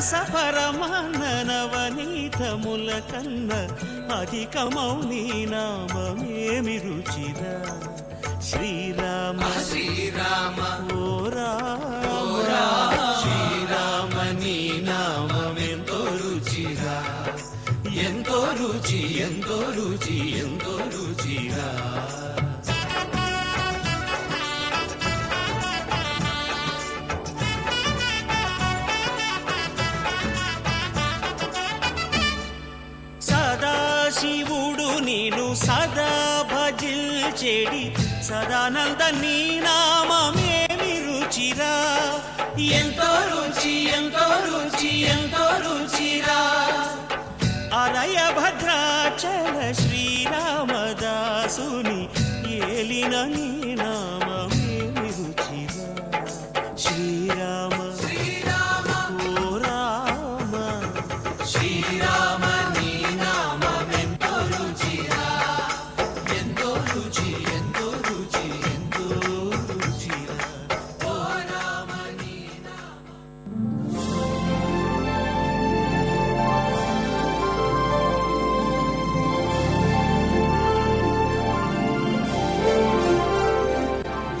సఫరమానవనీతముల కన్న అధికమౌ నీ నామమేమి రుచిరా శ్రీరామ. శ్రీరామ ఓ రామ. శ్రీరామ నీ నామమెంతో రుచిరా. ఎంతో రుచి ఎంతో రుచి ఎంతో రుచిరా. సదా భజిల్ చెడి సదానంద నీ నామేమి రుచిరా ఎంతో రుచి ఎంతో రుచి ఎంతో రుచిరా. అరయ భద్రాచల శ్రీరామదాసుని ఏలిన నీ నామ.